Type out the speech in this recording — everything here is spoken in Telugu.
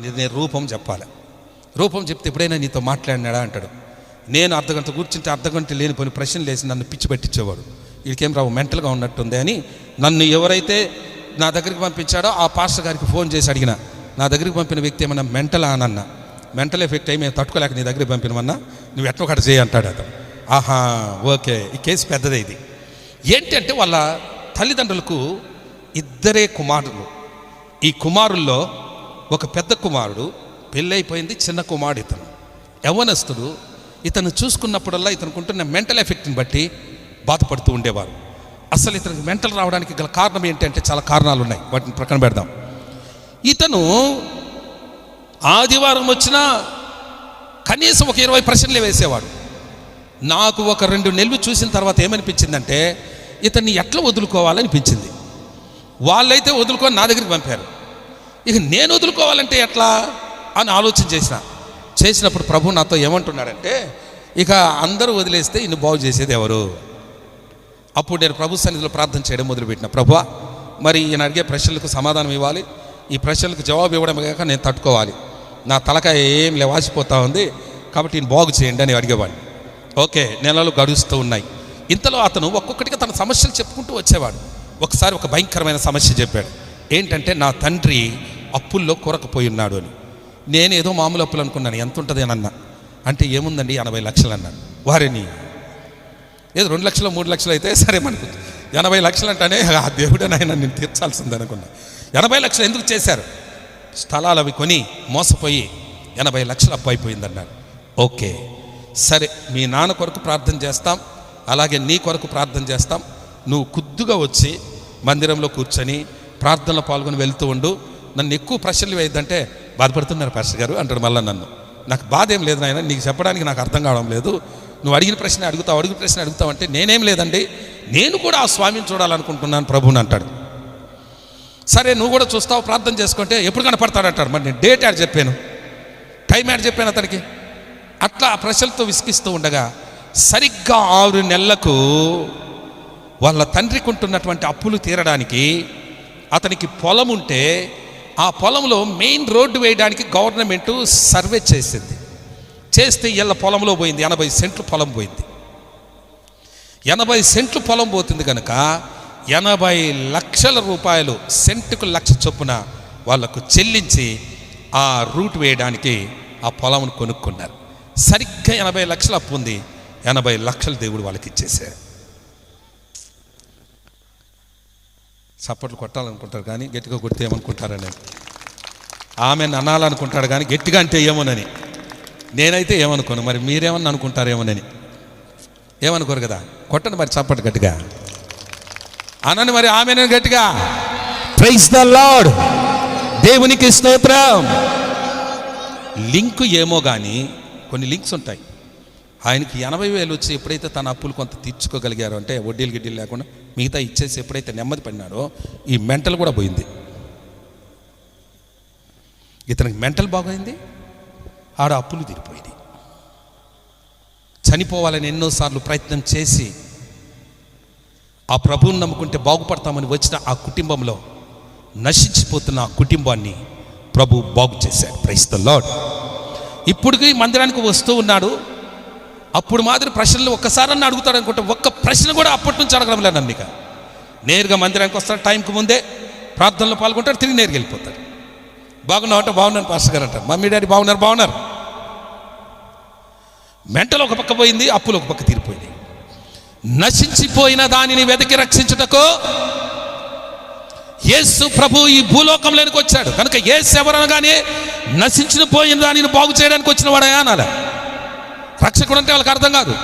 నేను రూపం చెప్పాలి. రూపం చెప్తే ఎప్పుడైనా నీతో మాట్లాడినాడా అంటాడు. నేను అర్ధగంట కూర్చుంటే అర్ధగంట లేనిపోయిన ప్రశ్నలు వేసి నన్ను పిచ్చి పెట్టించేవాడు. వీడికేం రావు మెంటల్గా ఉన్నట్టుంది అని నన్ను ఎవరైతే నా దగ్గరికి పంపించాడో ఆ పాస్టర్ గారికి ఫోన్ చేసి అడిగిన. నా దగ్గరికి పంపిన వ్యక్తి ఏమన్నా మెంటలా అనన్న? మెంటల్ ఎఫెక్ట్ అయి మేము తట్టుకోలేక నీ దగ్గరికి పంపినమన్నా నువ్వు ఎట్లా ఒకటి చేయి అతను. ఆహా ఓకే ఈ కేసు పెద్దదే ఇది. ఏంటంటే వాళ్ళ తల్లిదండ్రులకు ఇద్దరే కుమారులు. ఈ కుమారుల్లో ఒక పెద్ద కుమారుడు పెళ్ళైపోయింది చిన్న కుమారుడు ఇతను. యవనస్తుడు ఇతను చూసుకున్నప్పుడల్లా ఇతనికి ఉంటున్న మెంటల్ ఎఫెక్ట్ని బట్టి బాధపడుతూ ఉండేవారు. అసలు ఇతనికి మెంటల్ రావడానికి గల కారణం ఏంటంటే చాలా కారణాలు ఉన్నాయి వాటిని ప్రక్కన పెడదాం. ఇతను ఆదివారం వచ్చినా కనీసం ఒక ఇరవై ప్రశ్నలే వేసేవాడు. నాకు ఒక రెండు నెలలు చూసిన తర్వాత ఏమనిపించిందంటే ఇతన్ని ఎట్లా వదులుకోవాలనిపించింది. వాళ్ళైతే వదులుకొని నా దగ్గరికి పంపారు. ఇక నేను వదులుకోవాలంటే ఎట్లా అని ఆలోచన చేసిన. చేసినప్పుడు ప్రభు నాతో ఏమంటున్నాడంటే ఇక అందరూ వదిలేస్తే ఇన్ని బాగు చేసేది ఎవరు? అప్పుడు నేను ప్రభు సన్నిధిలో ప్రార్థన చేయడం మొదలుపెట్టిన. ప్రభు మరి ఈయన అడిగే ప్రశ్నలకు సమాధానం ఇవ్వాలి. ఈ ప్రశ్నలకు జవాబు ఇవ్వడం కాక నేను తట్టుకోవాలి. నా తలకాయ ఏం లేవాసిపోతా ఉంది కాబట్టి ఈయన బాగు చేయండి అని అడిగేవాడిని. ఓకే నెలలు గడుస్తూ ఉన్నాయి. ఇంతలో అతను ఒక్కొక్కటిగా తన సమస్యలు చెప్పుకుంటూ వచ్చేవాడు. ఒకసారి ఒక భయంకరమైన సమస్య చెప్పాడు. ఏంటంటే నా తండ్రి అప్పుల్లో కూరకపోయి ఉన్నాడు అని. నేనేదో మామూలు అప్పులు అనుకున్నాను ఎంత ఉంటుంది? అని అన్నా. అంటే ఏముందండి? ఎనభై లక్షలు అన్నాడు వారిని? ఏదో రెండు లక్షలు మూడు లక్షలు అయితే సరే మనకు. ఎనభై లక్షలు అంటేనే ఆ దేవుడే నాయన నేను తీర్చాల్సింది అనుకున్నా. ఎనభై లక్షలు ఎందుకు చేశారు? స్థలాలు అవి కొని మోసపోయి ఎనభై లక్షలు అప్పు అయిపోయిందన్నారు ఓకే. సరే మీ నాన్న కొరకు ప్రార్థన చేస్తాం అలాగే నీ కొరకు ప్రార్థన చేస్తాం. నువ్వు కుద్దుగా వచ్చి మందిరంలో కూర్చొని ప్రార్థనలో పాల్గొని వెళ్తూ ఉండు. నన్ను ఎక్కువ ప్రశ్నలు వేయద్దంటే బాధపడుతున్నారు పాస్టర్ గారు అంటాడు మళ్ళీ నన్ను. నాకు బాధ ఏం లేదు నాయన నీకు చెప్పడానికి నాకు అర్థం కావడం లేదు. నువ్వు అడిగిన ప్రశ్న అడుగుతావు అడిగిన ప్రశ్న అడుగుతావు అంటే నేనేం లేదండి. నేను కూడా ఆ స్వామిని చూడాలనుకుంటున్నాను ప్రభుని అంటాడు. సరే నువ్వు కూడా చూస్తావు ప్రార్థన చేసుకుంటే ఎప్పుడు కనపడతాడంటాడు మరి నేను డేట్ యాడ్ చెప్పాను. టైం యాడ్ చెప్పాను అతనికి. అట్లా ఆ ప్రశ్నలతో విసిగిస్తూ ఉండగా సరిగ్గా ఆరు నెలలకు వాళ్ళ తండ్రికి ఉంటున్నటువంటి అప్పులు తీరడానికి అతనికి పొలం ఉంటే ఆ పొలంలో మెయిన్ రోడ్డు వేయడానికి గవర్నమెంట్ సర్వే చేసింది. చేస్తే ఇళ్ళ పొలంలో పోయింది ఎనభై సెంట్లు పొలం పోయింది. ఎనభై సెంట్లు పొలం పోతుంది కనుక ఎనభై లక్షల రూపాయలు సెంటుకు లక్ష చొప్పున వాళ్ళకు చెల్లించి ఆ రూట్ వేయడానికి ఆ పొలంను కొనుక్కున్నారు. సరిగ్గా ఎనభై లక్షల అప్పు ఉంది ఎనభై లక్షల దేవుడు వాళ్ళకి ఇచ్చేసాడు చప్పట్లు కొట్టాలనుకుంటారు కానీ గట్టిగా కొడితే ఏమనుకుంటారని. ఆమె అనాలనుకుంటాడు కానీ గట్టిగా అంటే ఏమోనని. నేనైతే ఏమనుకోను మరి మీరేమని అనుకుంటారేమోనని. ఏమనుకోరు కదా? కొట్టండి మరి చప్పట్లు గట్టిగా. అనని మరి ఆమెను గట్టిగా. ప్రైజ్ ద లార్డ్ దేవునికి స్తోత్రం. లింక్ ఏమో కానీ కొన్ని లింక్స్ ఉంటాయి. ఆయనకి ఎనభై వేలు వచ్చి ఎప్పుడైతే తన అప్పులు కొంత తీర్చుకోగలిగారో అంటే వడ్డీలు గిడ్డీలు లేకుండా మిగతా ఇచ్చేసి ఎప్పుడైతే నెమ్మది పడినాడో ఈ మెంటల్ కూడా పోయింది. ఇతనికి మెంటల్ బాగైంది ఆడ అప్పులు తీరిపోయింది చనిపోవాలని ఎన్నోసార్లు ప్రయత్నం చేసి ఆ ప్రభువుని నమ్ముకుంటే బాగుపడతామని వచ్చిన ఆ కుటుంబంలో నశించిపోతున్న ఆ కుటుంబాన్ని ప్రభు బాగు చేశాడు. క్రైస్త లాడ్ ఇప్పటికీ మందిరానికి వస్తూ ఉన్నాడు. అప్పుడు మాదిరి ప్రశ్నలు ఒక్కసారన్నా అడుగుతాడు అనుకుంటే ఒక్క ప్రశ్న కూడా అప్పటి నుంచి అడగడం లేదు నమ్మిక. నేరుగా మందిరానికి వస్తాడు టైంకి ముందే ప్రార్థనలో పాల్గొంటాడు తిరిగి నేరుగా వెళ్ళిపోతాడు. బాగున్నావు అంటే బాగున్నాను పాస్టర్ గారు అంటారు. మమ్మీ డాడీ బాగున్నారు బాగున్నారు. మెంటలు ఒక పక్క పోయింది అప్పులు ఒక పక్క తీరిపోయింది నశించిపోయిన దానిని వెతికి రక్షించుటకు యేసు ప్రభు ఈ భూలోకంలోనికి వచ్చాడు. కనుక యేసు ఎవరనగానే నశించిన పోయిన దానిని బాగు చేయడానికి వచ్చిన వాడయా అనాలి. రక్షకుడు అంటే వాళ్ళకి అర్థం కాదు.